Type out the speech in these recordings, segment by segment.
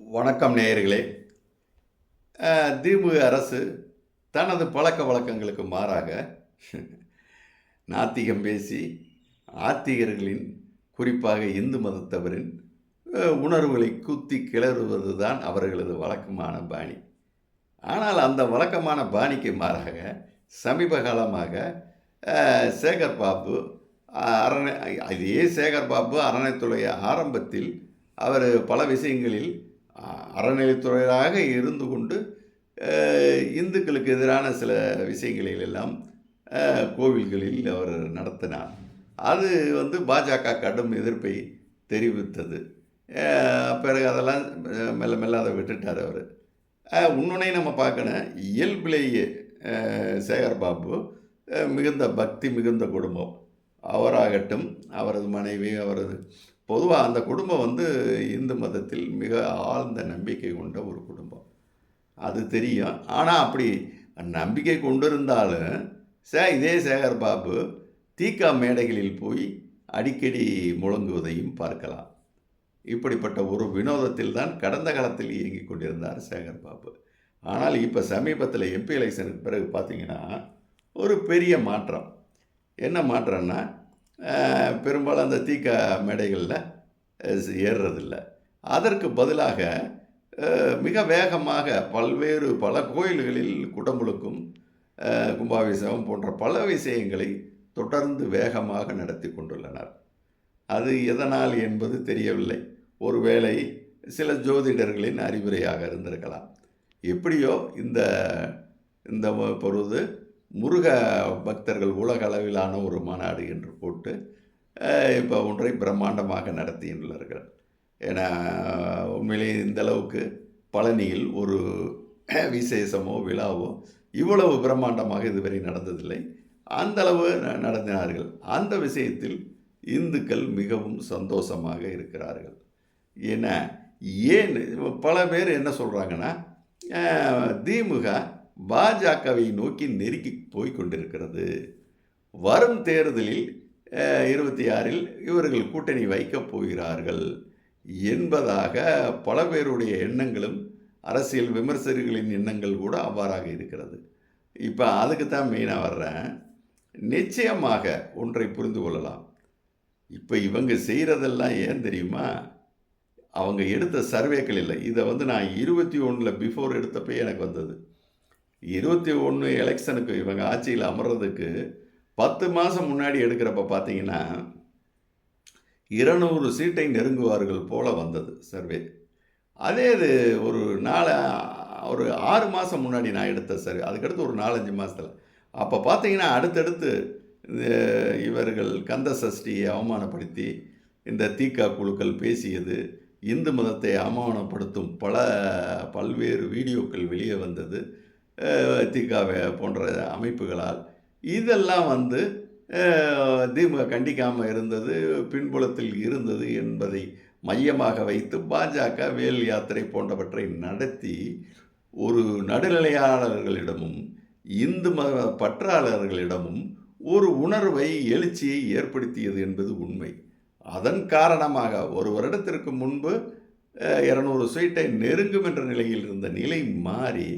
வணக்கம் நேயர்களே. அஹ், திமுக அரசு தனது பழக்க வழக்கங்களுக்கு மாறாக நாத்திகம் பேசி ஆத்திகர்களின் குறிப்பாக இந்து மதத்தவரின் உணர்வுகளை குத்தி கிளறுவது தான் அவர்களது வழக்கமான பாணி. ஆனால் அந்த வழக்கமான பாணிக்கு மாறாக சமீப காலமாக சேகர் பாபு அரணை இதே சேகர் பாபு அறநிலைத்துறை ஆரம்பத்தில் அவர் பல விஷயங்களில் அறநிலைத்துறையாக இருந்து கொண்டு இந்துக்களுக்கு எதிரான சில விஷயங்களில் எல்லாம் கோவில்களில் அவர் நடத்தினார். அது வந்து பாஜக கடும் எதிர்ப்பை தெரிவித்தது. பிறகு அதெல்லாம் மெல்ல மெல்ல அதை விட்டுட்டார் அவர். இன்னொன்னையும் நம்ம பார்க்கணும் இயல்பிலேயே சேகர் பாபு மிகுந்த பக்தி மிகுந்த குடும்பம். அவராகட்டும் அவரது மனைவி அவரது பொதுவாக அந்த குடும்பம் வந்து இந்து மதத்தில் மிக ஆழ்ந்த நம்பிக்கை கொண்ட ஒரு குடும்பம். அது தெரியும். ஆனால் அப்படி நம்பிக்கை கொண்டிருந்தாலும் சே இதே சேகர் பாபு தீக்கா மேடைகளில் போய் அடிக்கடி முழங்குவதையும் பார்க்கலாம். இப்படிப்பட்ட ஒரு வினோதத்தில் தான் கடந்த காலத்தில் இயங்கிக் கொண்டிருந்தார் சேகர் பாபு. ஆனால் இப்போ சமீபத்தில் எம்பி எலெக்ஷனுக்கு பிறகு பார்த்தீங்கன்னா ஒரு பெரிய மாற்றம். என்ன மாற்றம்னா பெரும்பாலும் அந்த தீக்கா மேடைகளில் ஏறுறதில்ல. அதற்கு பதிலாக மிக வேகமாக பல்வேறு பல கோயில்களில் குடமுழுக்கும் கும்பாபிஷேகம் போன்ற பல விஷயங்களை தொடர்ந்து வேகமாக நடத்தி கொண்டுள்ளனர். அது எதனால் என்பது தெரியவில்லை. ஒருவேளை சில ஜோதிடர்களின் அறிவுரையாக இருந்திருக்கலாம். எப்படியோ இந்த இந்த பொழுது முருக பக்தர்கள் உலக அளவிலான ஒரு மாநாடு என்று போட்டு இப்போ ஒன்றை பிரம்மாண்டமாக நடத்தியுள்ளார்கள். ஏன்னா உண்மையிலேயே இந்த அளவுக்கு பழனியில் ஒரு விசேஷமோ விழாவோ இவ்வளவு பிரம்மாண்டமாக இதுவரை நடந்ததில்லை. அந்த அளவு ந- நடத்தினார்கள். அந்த விஷயத்தில் இந்துக்கள் மிகவும் சந்தோஷமாக இருக்கிறார்கள். ஏன்னா ஏன் பல பேர் என்ன சொல்கிறாங்கன்னா திமுக பாஜகவை நோக்கி நெருக்கி போய் கொண்டிருக்கிறது. வரும் தேர்தலில் இருபத்தி ஆறில் இவர்கள் கூட்டணி வைக்கப் போகிறார்கள் என்பதாக பல பேருடைய எண்ணங்களும் அரசியல் விமர்சகர்களின் எண்ணங்கள் கூட அவ்வாறாக இருக்கிறது. இப்போ அதுக்கு தான் மெயினாக வர்றேன். நிச்சயமாக ஒன்றை புரிந்து கொள்ளலாம். இப்போ இவங்க செய்கிறதெல்லாம் ஏன் தெரியுமா? அவங்க எடுத்த சர்வேக்கள் இல்லை. இதை வந்து நான் இருபத்தி ஒன்றில் பிஃபோர் எடுத்தப்போ எனக்கு வந்தது. இருபத்தி ஒன்று எலெக்ஷனுக்கு இவங்க ஆட்சியில் அமர்றதுக்கு பத்து மாதம் முன்னாடி எடுக்கிறப்ப பார்த்தீங்கன்னா இருநூறு சீட்டை நெருங்குவார்கள் போல வந்தது சர்வே. அதே இது ஒரு நாலு ஒரு ஆறு மாதம் முன்னாடி நான் எடுத்த சர்வே. அதுக்கடுத்து ஒரு நாலஞ்சு மாதத்தில் அப்போ பார்த்தீங்கன்னா அடுத்தடுத்து இவர்கள் கந்த சஷ்டியை அவமானப்படுத்தி இந்த தீக்கா குழுக்கள் பேசியது இந்து மதத்தை அவமானப்படுத்தும் பல பல்வேறு வீடியோக்கள் வெளியே வந்தது. திகாவை போன்ற அமைப்புகளால் இதெல்லாம் வந்து திமுக கண்டிக்காமல் இருந்தது பின்புலத்தில் இருந்தது என்பதை மையமாக வைத்து பாஜக வேல் யாத்திரை போன்றவற்றை நடத்தி ஒரு நடுநிலையாளர்களிடமும் இந்து மத பற்றாளர்களிடமும் ஒரு உணர்வை எழுச்சியை ஏற்படுத்தியது என்பது உண்மை. அதன் காரணமாக ஒரு வருடத்திற்கு முன்பு இரநூறு சீட்டை நெருங்கும் என்ற நிலையில் இருந்த நிலை மாறி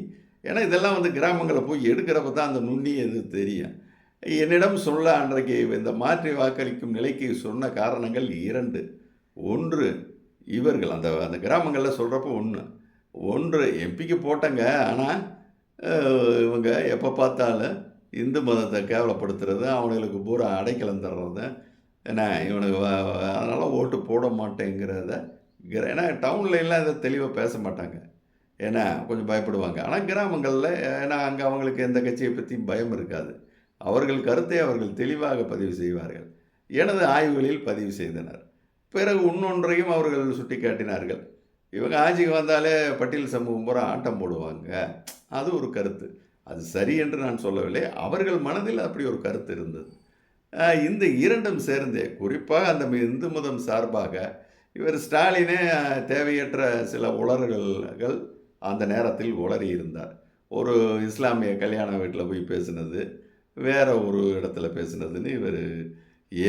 ஏன்னா இதெல்லாம் வந்து கிராமங்களில் போய் எடுக்கிறப்ப தான் அந்த நுண்ணி எது தெரியும். என்னிடம் சொல்ல அன்றைக்கு இந்த மாற்றி வாக்களிக்கும் நிலைக்கு சொன்ன காரணங்கள் இரண்டு. ஒன்று இவர்கள் அந்த அந்த கிராமங்களில் சொல்கிறப்ப ஒன்று ஒன்று எம்பிக்கு போட்டங்க. ஆனால் இவங்க எப்போ பார்த்தாலும் இந்து மதத்தை கேவலப்படுத்துறது அவனுங்களுக்கு பூரா அடைக்கலம் தர்றது. என்ன இவனுக்கு அதனால் ஓட்டு போட மாட்டேங்கிறத ஏன்னா டவுன்ல எல்லாம் இதை தெளிவாக பேச மாட்டாங்க. ஏன்னா கொஞ்சம் பயப்படுவாங்க. ஆனால் கிராமங்களில் ஏன்னா அங்கே அவங்களுக்கு எந்த கட்சியை பற்றியும் பயம் இருக்காது. அவர்கள் கருத்தை அவர்கள் தெளிவாக பதிவு செய்வார்கள். எனது ஆய்வுகளில் பதிவு செய்தனர். பிறகு இன்னொன்றையும் அவர்கள் சுட்டி காட்டினார்கள் இவங்க ஆட்சிக்கு வந்தாலே பட்டியல் சமூகம் பூரா ஆட்டம் போடுவாங்க. அது ஒரு கருத்து. அது சரி என்று நான் சொல்லவில்லை. அவர்கள் மனதில் அப்படி ஒரு கருத்து இருந்தது. இந்த இரண்டும் சேர்ந்தே குறிப்பாக அந்த இந்து மதம் சார்பாக இவர் ஸ்டாலினே தேவையற்ற சில உளறுகள் அந்த நேரத்தில் உளறி இருந்தார். ஒரு இஸ்லாமிய கல்யாண வீட்டில் போய் பேசினது வேறு ஒரு இடத்துல பேசினதுன்னு இவர்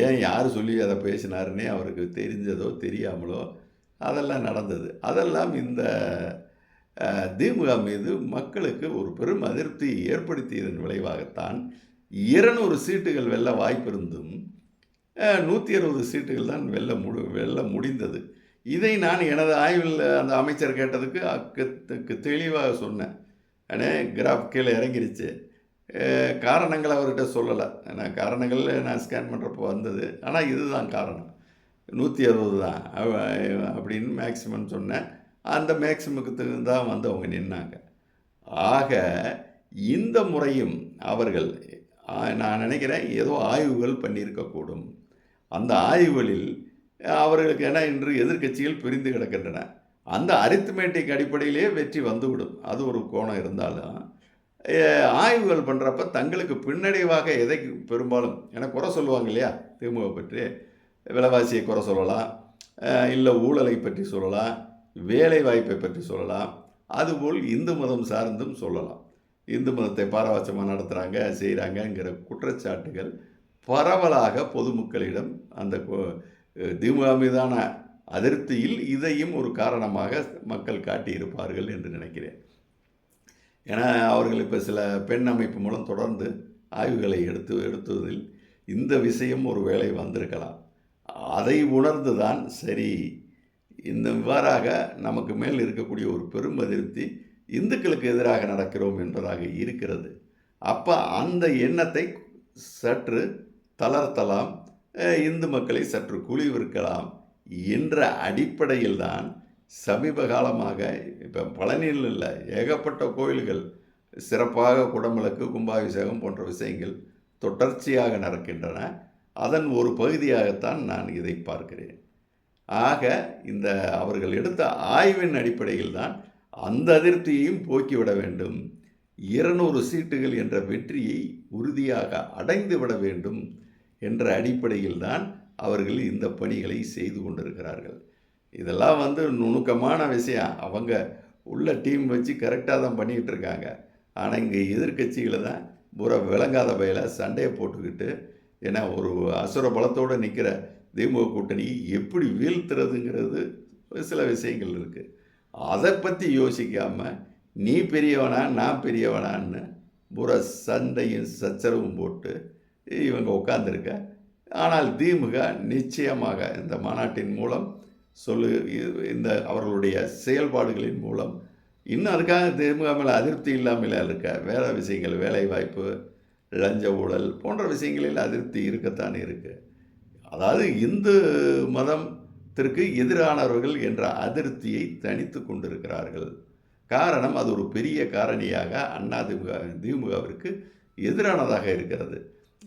ஏன் யார் சொல்லி அதை பேசினாருன்னே அவருக்கு தெரிஞ்சதோ தெரியாமலோ அதெல்லாம் நடந்தது. அதெல்லாம் இந்த திமுக மீது மக்களுக்கு ஒரு பெரும் அதிருப்தி ஏற்படுத்தியதன் விளைவாகத்தான் இருநூறு சீட்டுகள் வெல்ல வாய்ப்பிருந்தும் நூற்றி அறுபது சீட்டுகள் தான் வெல்ல முடி வெல்ல முடிந்தது. இதை நான் எனது ஆய்வில் அந்த அமைச்சர் கேட்டதுக்கு அக்கு தெளிவாக சொன்னேன். அண்ணே கிராஃப் கீழே இறங்கிருச்சு. காரணங்கள் அவர்கிட்ட சொல்லலை. நான் காரணங்கள் நான் ஸ்கேன் பண்ணுறப்போ வந்தது. ஆனால் இதுதான் காரணம். நூற்றி அறுபது தான். அப்படின்னு மேக்சிமம் சொன்னேன். அந்த மேக்சிமத்துக்கு தான் வந்து அவங்க நின்னாங்க. ஆக இந்த முறையும் அவர்கள் நான் நினைக்கிறேன் ஏதோ ஆய்வுகள் பண்ணியிருக்கக்கூடும். அந்த ஆய்வுகளில் அவர்களுக்கு என இன்று எதிர்க்கட்சிகள் பிரிந்து கிடக்கின்றன. அந்த அரித்மேட்டிக் அடிப்படையிலே வெற்றி வந்துவிடும். அது ஒரு கோணம் இருந்தாலும் ஆய்வுகள் பண்ணுறப்ப தங்களுக்கு பின்னடைவாக எதை பெரும்பாலும் என குறை சொல்லுவாங்க இல்லையா திமுக பற்றி. விலைவாசியை குறை சொல்லலாம் இல்லை ஊழலை பற்றி சொல்லலாம் வேலை வாய்ப்பை பற்றி சொல்லலாம். அதுபோல் இந்து மதம் சார்ந்தும் சொல்லலாம். இந்து மதத்தை பாரபட்சமாக நடத்துகிறாங்க செய்கிறாங்கங்கிற குற்றச்சாட்டுகள் பரவலாக பொதுமக்களிடம் அந்த திமுக மீதான அதிருப்தியில் இதையும் ஒரு காரணமாக மக்கள் காட்டியிருப்பார்கள் என்று நினைக்கிறேன். ஏன்னா அவர்கள் இப்போ சில பெண் அமைப்பு மூலம் தொடர்ந்து ஆய்வுகளை எடுத்து எடுத்ததில் இந்த விஷயம் ஒரு வேலை வந்திருக்கலாம். அதை உணர்ந்து தான் சரி இந்த இவ்வாறாக நமக்கு மேல் இருக்கக்கூடிய ஒரு பெரும் அதிருப்தி இந்துக்களுக்கு எதிராக நடக்கிறோம் என்பதாக இருக்கிறது. அப்போ அந்த எண்ணத்தை சற்று தளர்த்தலாம். இந்து மக்களை சற்று குழிவிருக்கலாம் என்ற அடிப்படையில் தான் சமீப காலமாக இப்போ பழனியில் இல்லை ஏகப்பட்ட கோயில்கள் சிறப்பாக குடமுழக்கு கும்பாபிஷேகம் போன்ற விஷயங்கள் தொடர்ச்சியாக நடக்கின்றன. அதன் ஒரு பகுதியாகத்தான் நான் இதை பார்க்கிறேன். ஆக இந்த அவர்கள் எடுத்த ஆய்வின் அடிப்படையில் தான் அந்த அதிருப்தியையும் போக்கிவிட வேண்டும். இருநூறு சீட்டுகள் என்ற வெற்றியை உறுதியாக அடைந்து விட வேண்டும் என்ற அடிப்படையில் தான் அவர்கள் இந்த பணிகளை செய்து கொண்டிருக்கிறார்கள். இதெல்லாம் வந்து நுணுக்கமான விஷயம். அவங்க உள்ள டீம் வச்சு கரெக்டாக தான் பண்ணிக்கிட்டு இருக்காங்க. ஆனால் இங்கே எதிர்கட்சிகளை தான் பூரா விளங்காத பயில சண்டையை போட்டுக்கிட்டு ஏன்னா ஒரு அசுர பலத்தோடு நிற்கிற திமுக கூட்டணி எப்படி வீழ்த்துறதுங்கிறது சில விஷயங்கள் இருக்குது அதை பற்றி யோசிக்காமல் நீ பெரியவனா நான் பெரியவனான்னு பூரா சண்டையும் சச்சரவும் போட்டு இவங்க உட்காந்துருக்க ஆனால் திமுக நிச்சயமாக இந்த மாநாட்டின் மூலம் சொல்லு இந்த அவர்களுடைய செயல்பாடுகளின் மூலம் இன்னும் அதுக்காக திமுக மேலே அதிருப்தி இல்லாமல் இருக்க. வேறு விஷயங்கள் வேலைவாய்ப்பு லஞ்ச ஊழல் போன்ற விஷயங்களில் அதிருப்தி இருக்கத்தான் இருக்குது அதாவது இந்து மதத்திற்கு எதிரானவர்கள் என்ற அதிருப்தியை தனித்து கொண்டிருக்கிறார்கள். காரணம் அது ஒரு பெரிய காரணியாக அண்ணா திமுக திமுகவிற்கு எதிரானதாக இருக்கிறது.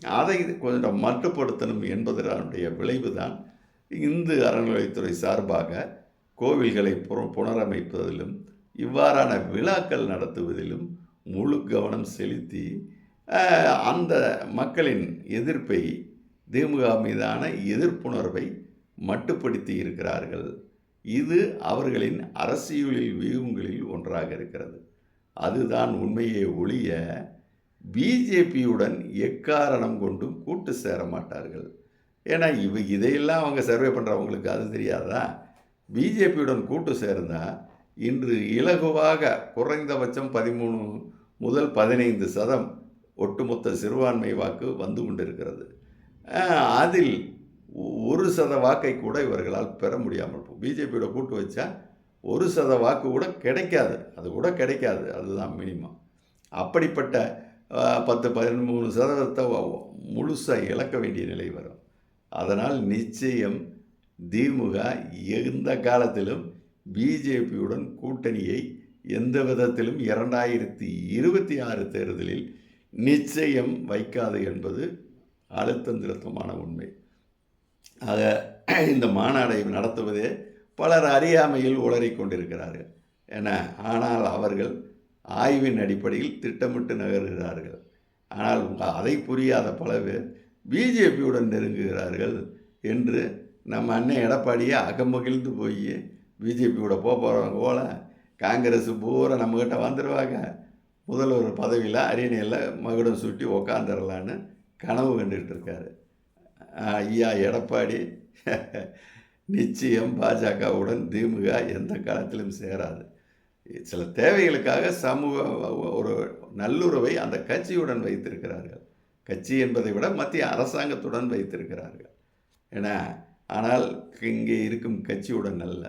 அதை கொஞ்சம் மட்டுப்படுத்தணும் என்பதனுடைய விளைவுதான் இந்து அறநிலையத்துறை சார்பாக கோவில்களை புற- புனரமைப்பதிலும் இவ்வாறான விழாக்கள் நடத்துவதிலும் முழு கவனம் செலுத்தி அந்த மக்களின் எதிர்ப்பை திமுக மீதான எதிர்ப்புணர்வை மட்டுப்படுத்தி இருக்கிறார்கள். இது அவர்களின் அரசியலில் வியூகங்களில் ஒன்றாக இருக்கிறது. அதுதான் உண்மையை ஒழிய பிஜேபியுடன் எக்காரணம் கொண்டும் கூட்டு சேர மாட்டார்கள். ஏன்னா இவ இதையெல்லாம் அவங்க சர்வே பண்ணுறவங்களுக்கு அது தெரியாதா? பிஜேபியுடன் கூட்டு சேர்ந்தால் இன்று இலகுவாக குறைந்தபட்சம் பதிமூணு முதல் பதினைந்து சதம் ஒட்டுமொத்த சிறுபான்மை வாக்கு வந்து கொண்டிருக்கிறது. அதில் ஒரு சத வாக்கை கூட இவர்களால் பெற முடியாமல் போகும் பிஜேபியோட கூட்டு வச்சா ஒரு சத வாக்கு கூட கிடைக்காது. அது கூட கிடைக்காது. அதுதான் மினிமம். அப்படிப்பட்ட பத்து பதிமூணு சதவீதத்தை முழுசாக இழக்க வேண்டிய நிலை வரும். அதனால் நிச்சயம் திமுக எந்த காலத்திலும் பிஜேபியுடன் கூட்டணியை எந்த விதத்திலும் இரண்டாயிரத்தி இருபத்தி ஆறு தேர்தலில் நிச்சயம் வைக்காது என்பது அழுத்தந்திருத்தமான உண்மை. ஆக இந்த மாநாடை நடத்துவதே பலர் அறியாமையில் உளறிக்கொண்டிருக்கிறார்கள் என ஆனால் அவர்கள் ஆய்வின் அடிப்படையில் திட்டமிட்டு நகர்கிறார்கள். ஆனால் அதை புரியாத பல பேர் பிஜேபியுடன் நெருங்குகிறார்கள் என்று நம்ம அண்ணன் எடப்பாடியே அகமகிழ்ந்து போய் பிஜேபியோட போக போகிறவங்க போல் காங்கிரஸ் பூரா நம்மக்கிட்ட வந்துடுவாங்க முதல்வர் பதவியில் அரியணையில் மகுடம் சுட்டி உக்காந்துடலான்னு கனவு கண்டுகிட்டு இருக்காரு. ஐயா எடப்பாடி நிச்சயம் பாஜகவுடன் திமுக எந்த காலத்திலும் சேராது. சில தேவைகளுக்காக சமூக ஒரு நல்லுறவை அந்த கட்சியுடன் வைத்திருக்கிறார்கள். கட்சி என்பதை விட மத்திய அரசாங்கத்துடன் வைத்திருக்கிறார்கள். ஏன்னா ஆனால் இங்கே இருக்கும் கட்சியுடன் அல்ல.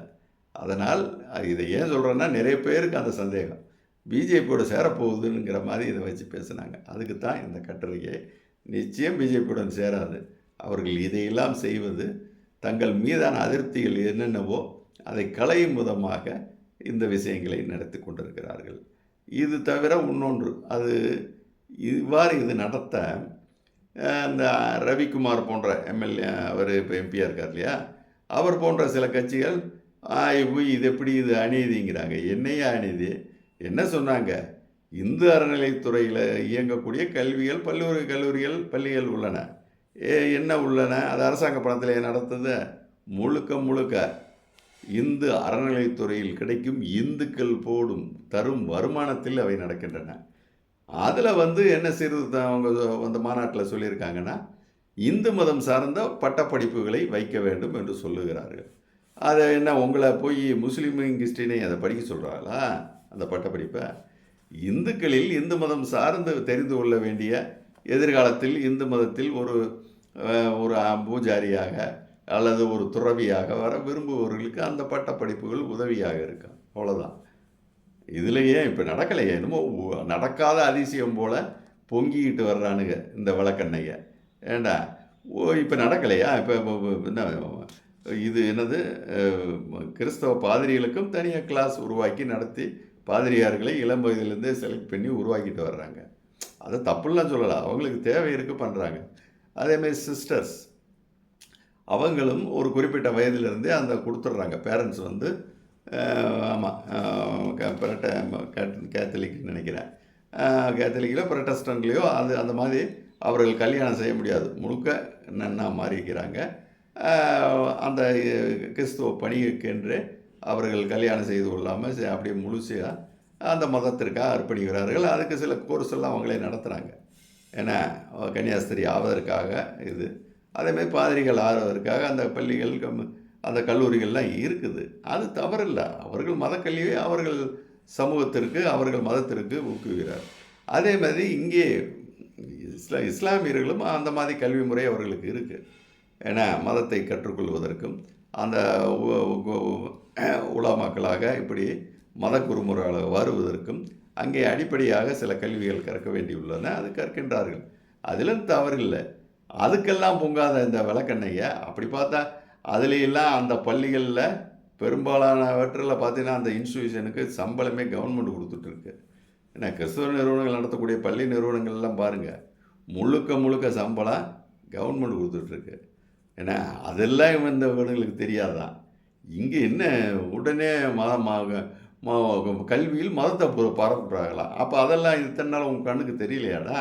அதனால் இதை ஏன் சொல்கிறேன்னா நிறைய பேருக்கு அந்த சந்தேகம். பிஜேபியோட சேரப்போகுதுங்கிற மாதிரி இதை வச்சு பேசுனாங்க. அதுக்கு தான் இந்த கட்டுரையை. நிச்சயம் பிஜேபியுடன் சேராது. அவர்கள் இதையெல்லாம் செய்வது தங்கள் மீதான அதிருப்திகள் என்னென்னவோ அதை களையும் விதமாக இந்த விஷயங்களை நடத்தி கொண்டிருக்கிறார்கள். இது தவிர இன்னொன்று அது இவ்வாறு இது நடத்த அந்த இந்த ரவிக்குமார் போன்ற எம்எல்ஏ அவர் இப்போ எம்பியாக இருக்கார் இல்லையா? அவர் போன்ற சில கட்சிகள் போய் இது எப்படி இது அநீதிங்கிறாங்க. என்னையே அநீதி? என்ன சொன்னாங்க? இந்து அறநிலைத்துறையில் இயங்கக்கூடிய கல்விகள் பல்லூரி கல்லூரிகள் பள்ளிகள் உள்ளன. ஏ என்ன உள்ளன? அது அரசாங்க பணத்தில் நடத்துது முழுக்க முழுக்க. இந்து அறநிலைத்துறையில் கிடைக்கும் இந்துக்கள் போடும் தரும் வருமானத்தில் அவை நடக்கின்றன. அதில் வந்து என்ன சீர்திருத்தம் அவங்க அந்த மாநாட்டில் சொல்லியிருக்காங்கன்னா இந்து மதம் சார்ந்த பட்டப்படிப்புகளை வைக்க வேண்டும் என்று சொல்லுகிறார்கள். அதை என்ன உங்களை போய் முஸ்லீம் கிறிஸ்டினை அதை படிக்க சொல்கிறாங்களா அந்த பட்டப்படிப்பை? இந்துக்களில் இந்து மதம் சார்ந்து தெரிந்து கொள்ள வேண்டிய எதிர்காலத்தில் இந்து மதத்தில் ஒரு ஒரு பூஜாரியாக அல்லது ஒரு துறவியாக வர விரும்புபவர்களுக்கு அந்த பட்டப்படிப்புகள் உதவியாக இருக்கும் அவ்வளோதான் இதுலையே இப்போ நடக்கலையே. என்னமோ நடக்காத அதிசயம் போல் பொங்கிக்கிட்டு வர்றானுங்க இந்த விளக்கண்ணைய ஏண்டா? ஓ இப்போ நடக்கலையா? இப்போ என்ன இது என்னது? கிறிஸ்தவ பாதிரிகளுக்கும் தனியாக கிளாஸ் உருவாக்கி நடத்தி பாதிரியார்களை இளம் வயதிலேருந்தே செலக்ட் பண்ணி உருவாக்கிட்டு வர்றாங்க. அதை தப்புலாம் சொல்லலாம் அவங்களுக்கு தேவை இருக்கு பண்ணுறாங்க அதேமாதிரி சிஸ்டர்ஸ் அவங்களும் ஒரு குறிப்பிட்ட வயதிலிருந்தே அந்த கொடுத்துட்றாங்க. பேரண்ட்ஸ் வந்து ஆமாம் கேத்தலிக்னு நினைக்கிறேன். கேத்தலிக்கிலோ ப்ரொட்டஸ்டன்ட்லேயோ அது அந்த மாதிரி அவர்கள் கல்யாணம் செய்ய முடியாது. முழுக்க நன்னா மாறிக்கிறாங்க. அந்த கிறிஸ்துவ பணிக்கென்று அவர்கள் கல்யாணம் செய்து கொள்ளாமல் சே- அப்படியே முழுசாக அந்த மதத்திற்காக அர்ப்பணிக்கிறார்கள். அதுக்கு சில கோர்ஸ் எல்லாம் அவங்களே நடத்துகிறாங்க ஏன்னா கன்னியாஸ்திரி ஆவதற்காக இது. அதேமாதிரி பாதிரிகள் ஆறுவதற்காக அந்த பள்ளிகள் அந்த கல்லூரிகள்லாம் இருக்குது. அது தவறில்லை. அவர்கள் மதக்கல்வியை அவர்கள் சமூகத்திற்கு அவர்கள் மதத்திற்கு ஊக்குவிக்கிறார். அதே மாதிரி இங்கே இஸ்லா இஸ்லாமியர்களும் அந்த மாதிரி கல்வி முறை அவர்களுக்கு இருக்குது ஏன்னா மதத்தை கற்றுக்கொள்வதற்கும் அந்த உ- உலமாக்களாக இப்படி மத குருமுறைகளாக வருவதற்கும் அங்கே அடிப்படையாக சில கல்விகள் கற்க வேண்டியுள்ளன. அது கற்கின்றார்கள். அதிலும் தவறில்லை. அதுக்கெல்லாம் பொங்காத இந்த விளக்கெண்ணெயை அப்படி பார்த்தா அதுலையெல்லாம் அந்த பள்ளிகளில் பெரும்பாலானவற்றில் பார்த்தீங்கன்னா அந்த இன்ஸ்டியூஷனுக்கு சம்பளமே கவர்மெண்ட் கொடுத்துட்ருக்கு ஏன்னா கிறிஸ்தவ நிறுவனங்கள் நடத்தக்கூடிய பள்ளி நிறுவனங்கள்லாம் பாருங்கள் முழுக்க முழுக்க சம்பளம் கவர்மெண்ட் கொடுத்துட்ருக்கு ஏன்னா அதெல்லாம் இவன் இந்த இவனுங்களுக்கு தெரியாதான் இங்கே என்ன உடனே மதமாக கல்வியில் மதத்தை பு- பரப்புறாங்களாம் அப்போ அதெல்லாம் இத்தனை நாள் உங்கள் கண்ணுக்கு தெரியலையாடா?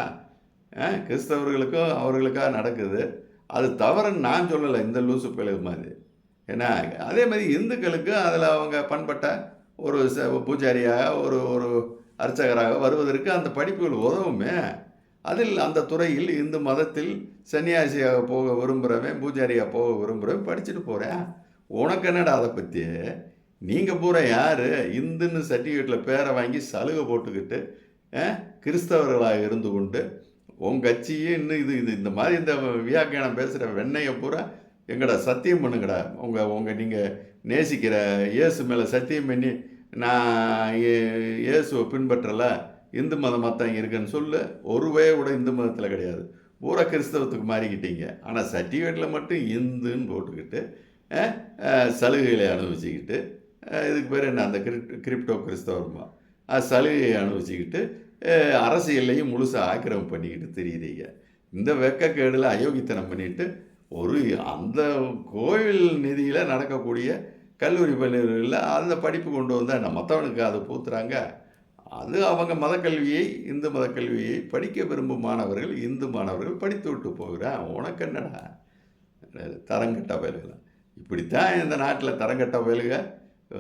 ஆ, கிறிஸ்தவர்களுக்கும் அவர்களுக்காக நடக்குது. அது தவறுன்னு நான் சொல்லலை இந்த லூசு பிள்ளை மாதிரி. ஏன்னா அதே மாதிரி இந்துக்களுக்கு அதில் அவங்க பண்பட்ட ஒரு ச- பூஜாரியாக ஒரு ஒரு அர்ச்சகராக வருவதற்கு அந்த படிப்புகள் உதவுமே. அதில் அந்த துறையில் இந்து மதத்தில் சன்னியாசியாக போக விரும்புகிறவன் பூஜாரியாக போக விரும்புகிறவன் படிச்சுட்டு போகிறேன் உனக்கு என்னடா அதை பற்றி நீங்கள் பூரா யார்? இந்துன்னு சர்டிஃபிகேட்டில் பேரை வாங்கி சலுகை போட்டுக்கிட்டு கிறிஸ்தவர்களாக இருந்து கொண்டு உன் கட்சியே இன்னும் இது இது இந்த மாதிரி இந்த வியாக்கியானம் பேசுகிற வெண்ணையை பூரா எங்கடா சத்தியம் பண்ணுங்கடா. உங்கள் உங்கள் நீங்கள் நேசிக்கிற இயேசு மேலே சத்தியம் பண்ணி நான் இயேசுவை பின்பற்றலை. இந்து மதமாக தான் இருக்குன்னு சொல்லு. ஒருவே கூட இந்து மதத்தில் கிடையாது. பூரா கிறிஸ்தவத்துக்கு மாறிக்கிட்டீங்க. ஆனால் சர்டிஃபிகேட்டில் மட்டும் இந்துன்னு போட்டுக்கிட்டு சலுகைகளை அனுபவிச்சுக்கிட்டு இதுக்கு பேர் என்ன? அந்த கிரிப் கிரிப்டோ கிறிஸ்தவர்மா. சலுகையை அனுபவிச்சுக்கிட்டு அரசியலையும் அரசியல்லையும் முழுசாக ஆக்கிரமம் பண்ணிக்கிட்டு தெரியுறீங்க இந்த வெக்கக்கேடில் அயோக்கித்தனம் பண்ணிட்டு ஒரு அந்த கோவில் நிதியில் நடக்கக்கூடிய கல்லூரி பள்ளிகளில் அந்த படிப்பு கொண்டு வந்தால் என்ன மற்றவனுக்கு அதை பூத்துறாங்க? அது அவங்க மதக்கல்வியை இந்து மதக்கல்வியை படிக்க விரும்பும் மாணவர்கள் இந்து மாணவர்கள் படித்து விட்டு போகிறான் உனக்கு என்னடா? தரங்கட்ட பயல்கள் இப்படித்தான் இந்த நாட்டில் தரங்கட்ட பயலுக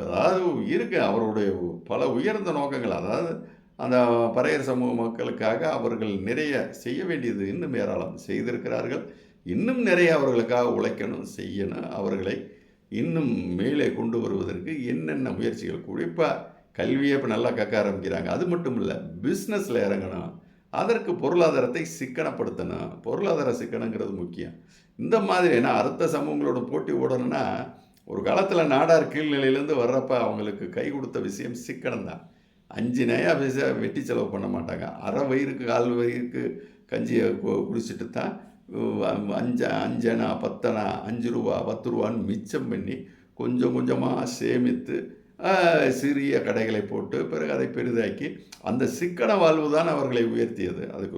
அதாவது இருக்குது அவருடைய பல உயர்ந்த நோக்கங்கள். அதாவது அந்த பறையர் சமூக மக்களுக்காக அவர்கள் நிறைய செய்ய வேண்டியது இன்னும் ஏராளம் செய்திருக்கிறார்கள். இன்னும் நிறைய அவர்களுக்காக உழைக்கணும் செய்யணும். அவர்களை இன்னும் மேலே கொண்டு வருவதற்கு என்னென்ன முயற்சிகள் குறிப்பாக கல்வியை இப்போ நல்லா கற்க ஆரம்பிக்கிறாங்க. அது மட்டும் இல்லை பிஸ்னஸில் இறங்கணும். அதற்கு பொருளாதாரத்தை சிக்கனப்படுத்தணும். பொருளாதார சிக்கனங்கிறது முக்கியம். இந்த மாதிரி ஏன்னா அடுத்த சமூகங்களோட போட்டி ஓடணும்னா ஒரு காலத்தில் நாடார் கீழ்நிலையிலேருந்து வர்றப்ப அவங்களுக்கு கை கொடுத்த விஷயம் சிக்கனம் தான் அஞ்சு நயா பைசா வெட்டி செலவு பண்ண மாட்டாங்க. அரை வயிறுக்கு கால் வயிறுக்கு கஞ்சியை கு- குடிச்சிட்டு தான் அஞ்சு அஞ்சனா பத்தனா அஞ்சு ரூபா பத்து ரூபான்னு மிச்சம் பண்ணி கொஞ்சம் கொஞ்சமாக சேமித்து சிறிய கடைகளை போட்டு பிறகு அதை பெரிதாக்கி அந்த சிக்கன வாழ்வு தான் அவர்களை உயர்த்தியது. அதுக்கு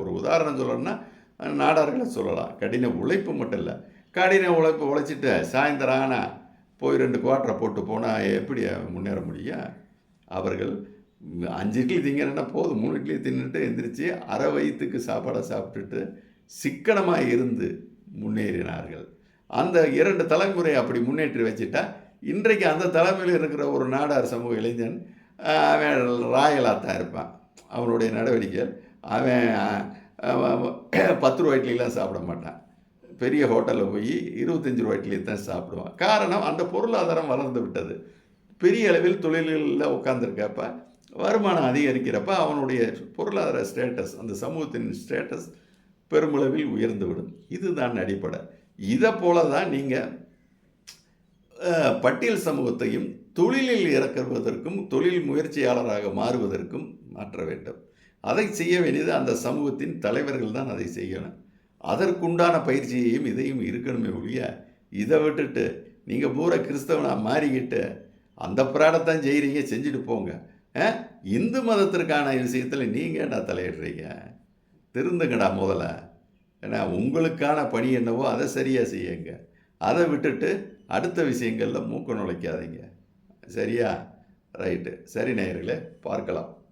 ஒரு உதாரணம் சொல்லணும்னா நாடார்களை சொல்லலாம். கடின உழைப்பு மட்டும் இல்லை. கடின உழைப்பு உழைச்சிட்டு சாயந்தரம் ஆனால் போய் ரெண்டு குவாட்டரை போட்டு போனால் எப்படி முன்னேற முடியும்? அவர்கள் அஞ்சு இட்லி திங்கிறன்னா போதும். மூணு இட்லி தின்னுட்டு எந்திரிச்சு அரை வயிற்றுக்கு சாப்பாடை சாப்பிட்டுட்டு சிக்கனமாக இருந்து முன்னேறினார்கள். அந்த இரண்டு தலைமுறை அப்படி முன்னேற்றி வச்சுட்டா இன்றைக்கு அந்த தலைமையில் இருக்கிற ஒரு நாடார் சமூக இளைஞன் அவன் ராயலாக தான் இருப்பான். அவனுடைய நடவடிக்கை அவன் அவன் பத்து ரூபா இட்லிலாம் சாப்பிட மாட்டான். பெரிய ஹோட்டலில் போய் இருபத்தஞ்சி ரூபா இட்லி தான் சாப்பிடுவான். காரணம் அந்த பொருளாதாரம் வளர்ந்து விட்டது. பெரிய அளவில் தொழில்களில் உட்காந்துருக்கப்ப வருமானம் அதிகரிக்கிறப்ப அவனுடைய பொருளாதார ஸ்டேட்டஸ் அந்த சமூகத்தின் ஸ்டேட்டஸ் பெருமளவில் உயர்ந்துவிடும். இதுதான் அடிப்படை. இதை போல தான் நீங்கள் பட்டியல் சமூகத்தையும் தொழிலில் இறக்குவதற்கும் தொழில் முயற்சியாளராக மாறுவதற்கும் மாற்ற வேண்டும். அதை செய்ய வேண்டியது அந்த சமூகத்தின் தலைவர்கள் தான் அதை செய்யணும். அதற்குண்டான பயிற்சியையும் இதையும் இருக்கணுமே ஒழிய இதை விட்டுட்டு நீங்கள் பூரா கிறிஸ்தவனாக மாறிக்கிட்டு அந்த பிராடத்தான் செய்கிறீங்க செஞ்சுட்டு போங்க. ஆ? இந்து மதத்திற்கான விஷயத்தில் நீங்கள் என்ன தலையிடுறீங்க? திருந்துங்கடா முதல்ல ஏன்னா உங்களுக்கான பணி என்னவோ அதை சரியாக செய்யுங்க. அதை விட்டுட்டு அடுத்த விஷயங்களில் மூக்க நுழைக்காதீங்க. சரியா? ரைட்டு. சரி நேயர்களே பார்க்கலாம்.